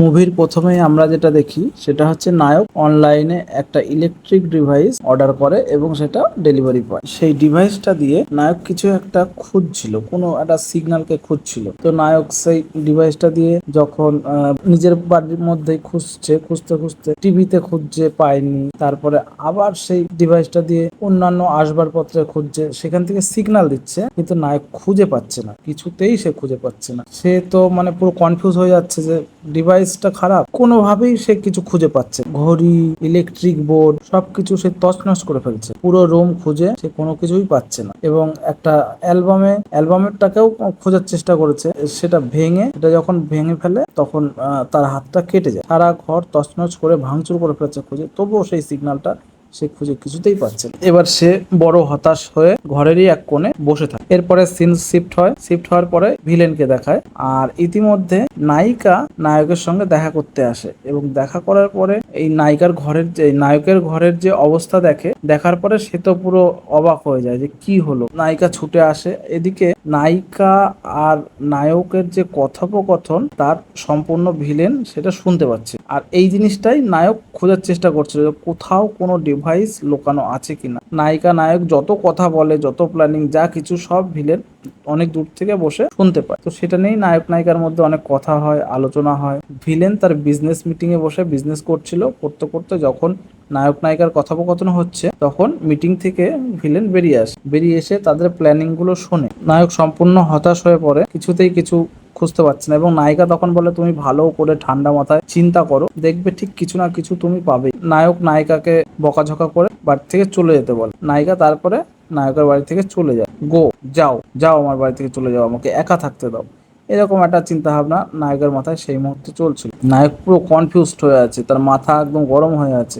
মুভির প্রথমেই আমরা যেটা দেখি, সেটা হচ্ছে নায়ক অনলাইনে একটা ইলেকট্রিক ডিভাইস অর্ডার করে এবং সেটা ডেলিভারি পায়। সেই ডিভাইসটা দিয়ে নায়ক কিছু একটা খুঁজছিল, কোনো একটা সিগন্যালকে খুঁজছিল। তো নায়ক সেই ডিভাইসটা দিয়ে যখন নিজের বাড়ির মধ্যেই খুঁজছে, খুঁজতে খুঁজতে টিভিতে খুঁজছে, পায়নি। তারপরে আবার সেই ডিভাইসটা দিয়ে অন্যান্য আসবাবপত্রে খুঁজছে সেখান থেকে সিগন্যাল দিচ্ছে, কিন্তু নায়ক খুঁজে পাচ্ছে না। কিছুতেই সে খুঁজে পাচ্ছে না। সে তো মানে পুরো কনফিউজ হয়ে যাচ্ছে যে ডিভাইসটা খারাপ। কোনোভাবেই সে কিছু খুঁজে পাচ্ছে ঘড়ি ইলেকট্রিক বোর্ড সবকিছু সে তছনছ করে ফেলছে। পুরো রুম খুঁজে সে কোনো কিছুই পাচ্ছে না। এবং একটা অ্যালবামে অ্যালবামেরটাকেও খোঁজার চেষ্টা করেছে। সেটা ভেঙে এটা যখন ভেঙে ফেলে, তখন তার হাতটা কেটে যায়। সারা ঘর তছনছ করে ভাঙচুর করে ফেলছে খুঁজে। তবুও সেই সিগন্যালটা সে খুঁজে কিছুতেই পাচ্ছে না। এবার সে বড় হতাশ হয়ে ঘরেরই এক কোণে বসে থাকে। এরপরে সিন শিফট হয়। শিফট হওয়ার পরে ভিলেনকে দেখায়। আর ইতিমধ্যে নায়িকা নায়কের সঙ্গে দেখা করতে আসে এবং দেখা করার পরে এই নায়িকার ঘরের যে নায়কের ঘরের যে অবস্থা দেখে, দেখার পরে সে তো পুরো অবাক হয়ে যায় যে কি হলো। নায়িকা ছুটে আসে, এদিকে নায়িকা আর নায়কের যে কথোপকথন, তার সম্পূর্ণ ভিলেন সেটা শুনতে পাচ্ছে। আর এই জিনিসটাই নায়ক খোঁজার চেষ্টা করছিল যে কোথাও কোনো ডিভাইস লোকানো আছে কিনা। নায়িকা নায়ক যত কথা বলে, যত প্ল্যানিং যা কিছু সব ভিলেন অনেক দূর থেকে বসে শুনতে পায়। তো সেটা নিয়েই নায়ক নায়িকার মধ্যে অনেক কথা হয়, আলোচনা হয়। ভিলেন তার বিজনেস মিটিং এ বসে বিজনেস করছিল, করতে করতে যখন নায়ক নায়িকার কথোপকথন হচ্ছে, তখন মিটিং থেকে ভিলেন বেরিয়ে আসে। বেরিয়ে এসে তাদের প্ল্যানিংগুলো শোনে। নায়ক সম্পূর্ণ হতাশ হয়ে পড়ে, কিছুতেই কিছু খুঁজতে পারছে না এবং নায়িকা তখন বলে, তুমি ভালো করে ঠান্ডা মাথায় চিন্তা করো, দেখবে ঠিক কিছু না কিছু তুমি পাবে। নায়ক নায়িকাকে বকাঝকা করে বাড়ি থেকে চলে যেতে বলে। নায়িকা তারপরে নায়কের বাড়ি থেকে চলে যায়। গো, যাও যাও আমার বাড়ি থেকে চলে যাও, আমাকে একা থাকতে দাও। এরকম একটা চিন্তা ভাবনা নায়কের মাথায় সেই মুহূর্তে চলছিল। নায়ক পুরো কনফিউজড হয়ে আছে, তার মাথা একদম গরম হয়ে আছে।